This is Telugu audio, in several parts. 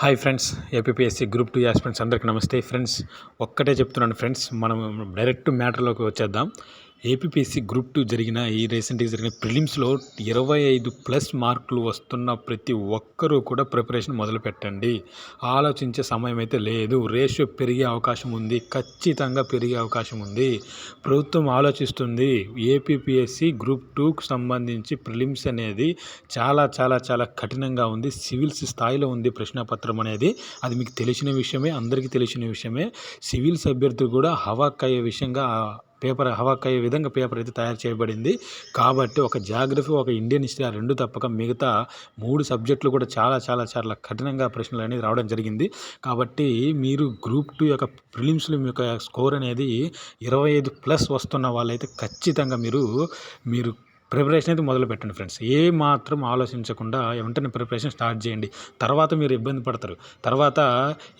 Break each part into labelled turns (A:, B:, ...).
A: Hi friends APSC group two aspirants అందరికీ నమస్తే. ఫ్రెండ్స్ ఒక్కటే చెప్తున్నాను ఫ్రెండ్స్ మనం డైరెక్ట్ మ్యాటర్లోకి వచ్చేద్దాం. ఏపీపీఎస్సీ గ్రూప్ టూ జరిగిన ఈ రీసెంట్గా జరిగిన ప్రిలిమ్స్లో ఇరవై ఐదు ప్లస్ మార్కులు వస్తున్న ప్రతి ఒక్కరూ కూడా ప్రిపరేషన్ మొదలు పెట్టండి ఆలోచించే సమయం అయితే లేదు. రేషియో పెరిగే అవకాశం ఉంది. ఖచ్చితంగా పెరిగే అవకాశం ఉంది. ప్రభుత్వం ఆలోచిస్తుంది. ఏపీపీఎస్సీ గ్రూప్ టూకు సంబంధించి ప్రిలిమ్స్ అనేది చాలా చాలా చాలా కఠినంగా ఉంది. సివిల్స్ స్థాయిలో ఉంది ప్రశ్నపత్రం అనేది. అది మీకు తెలిసిన విషయమే అందరికీ తెలిసిన విషయమే. సివిల్స్ అభ్యర్థులు కూడా హవాక్కయ్యే విషయంగా పేపర్ హవాక్కయ్యే విధంగా పేపర్ అయితే తయారు చేయబడింది. కాబట్టి ఒక జాగ్రఫీ ఒక ఇండియన్ హిస్టరీ ఆ రెండు తప్పక మిగతా మూడు సబ్జెక్టులు కూడా చాలా చాలా చాలా కఠినంగా ప్రశ్నలు అనేది రావడం జరిగింది. కాబట్టి మీరు గ్రూప్ టూ యొక్క ప్రిలిమ్స్లో మీ యొక్క స్కోర్ అనేది ఇరవై ఐదు ప్లస్ వస్తున్న వాళ్ళైతే ఖచ్చితంగా మీరు మీరు ప్రిపరేషన్ అయితే మొదలు పెట్టండి ఫ్రెండ్స్. ఏ మాత్రం ఆలోచించకుండా వెంటనే ప్రిపరేషన్ స్టార్ట్ చేయండి. తర్వాత మీరు ఇబ్బంది పడతారు. తర్వాత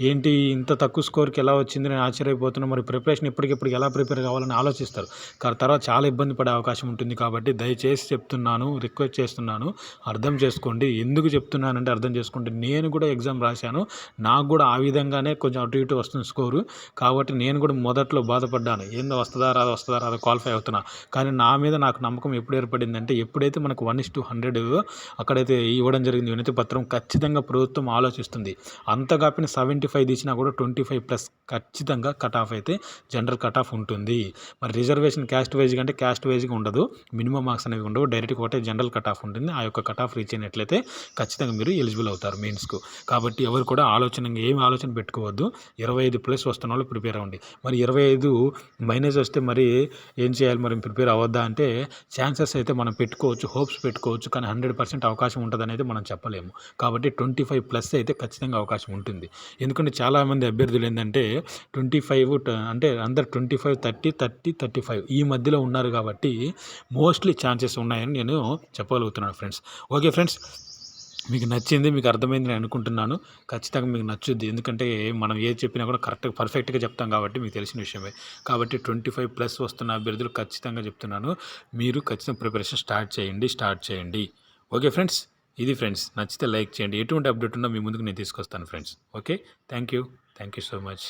A: ఏంటి ఇంత తక్కువ స్కోర్కి ఎలా వచ్చింది? నేను ఆశ్చర్యపోతున్నా. మరి ప్రిపరేషన్ ఇప్పటికిప్పుడు ఎలా ప్రిపేర్ కావాలని ఆలోచిస్తారు. కానీ తర్వాత చాలా ఇబ్బంది పడే అవకాశం ఉంటుంది కాబట్టి దయచేసి చెప్తున్నాను రిక్వెస్ట్ చేస్తున్నాను. అర్థం చేసుకోండి. ఎందుకు చెప్తున్నానంటే అర్థం చేసుకోండి. నేను కూడా ఎగ్జామ్ రాశాను. నాకు కూడా ఆ విధంగానే కొంచెం అటు ఇటు వస్తుంది స్కోరు. కాబట్టి నేను కూడా మొదట్లో బాధపడ్డాను. ఏందో వస్తుందా రాదా వస్తుందా రాదా క్వాలిఫై అవుతున్నా. కానీ నా మీద నాకు నమ్మకం ఎప్పుడు ఏర్పడింది? ఏర్పడిందంటే ఎప్పుడైతే మనకు వన్ ఇస్ టు హండ్రెడ్ అక్కడైతే ఇవ్వడం జరిగింది వినతి పత్రం ఖచ్చితంగా ప్రభుత్వం ఆలోచిస్తుంది. అంత కాపిన సెవెంటీ ఫైవ్ తీసినా కూడా ట్వంటీ ఫైవ్ ప్లస్ ఖచ్చితంగా కట్ ఆఫ్ అయితే జనరల్ కట్ ఆఫ్ ఉంటుంది. మరి రిజర్వేషన్ క్యాస్ట్ వైజ్ కంటే క్యాస్ట్ వైజ్గా ఉండదు. మినిమం మార్క్స్ అనేవి ఉండవు. డైరెక్ట్గా ఒకటే జనరల్ కట్ ఆఫ్ ఉంటుంది. ఆ యొక్క కట్ ఆఫ్ రీచ్ అయినట్లయితే ఖచ్చితంగా మీరు ఎలిజిబుల్ అవుతారు మెయిన్స్కు కాబట్టి ఎవరు కూడా ఆలోచన ఏమి ఆలోచన పెట్టుకోవద్దు. ఇరవై ఐదు ప్లస్ వస్తున్న వాళ్ళు ప్రిపేర్ అవ్వండి. మరి ఇరవై ఐదు మైనస్ వస్తే మరి ఏం చేయాలి? మరి ప్రిపేర్ అవ్వద్దా అంటే ఛాన్సెస్ అయితే మనం పెట్టుకోవచ్చు హోప్స్ పెట్టుకోవచ్చు. కానీ హండ్రెడ్ పర్సెంట్ అవకాశం ఉంటుంది అనేది మనం చెప్పలేము. కాబట్టి ట్వంటీ ఫైవ్ ప్లస్ అయితే ఖచ్చితంగా అవకాశం ఉంటుంది. ఎందుకంటే చాలామంది అభ్యర్థులు ఏంటంటే ట్వంటీ ఫైవ్ అంటే అందరు twenty five thirty thirty thirty five ఈ మధ్యలో ఉన్నారు కాబట్టి మోస్ట్లీ ఛాన్సెస్ ఉన్నాయని నేను చెప్పగలుగుతున్నాను ఫ్రెండ్స్. ఓకే ఫ్రెండ్స్ మీకు నచ్చింది మీకు అర్థమైంది నేను అనుకుంటున్నాను. ఖచ్చితంగా మీకు నచ్చుద్ది. ఎందుకంటే మనం ఏది చెప్పినా కూడా కరెక్ట్గా పర్ఫెక్ట్గా చెప్తాం కాబట్టి మీకు తెలిసిన విషయమే. కాబట్టి ట్వంటీ ఫైవ్ ప్లస్ వస్తున్న అభ్యర్థులు ఖచ్చితంగా చెప్తున్నాను. మీరు ఖచ్చితంగా ప్రిపరేషన్ స్టార్ట్ చేయండి స్టార్ట్ చేయండి. ఓకే ఫ్రెండ్స్ ఇది ఫ్రెండ్స్. నచ్చితే లైక్ చేయండి. ఎటువంటి అప్డేట్ ఉన్నా మీ ముందుకు నేను తీసుకొస్తాను friends. Okay thank you. Thank you so much.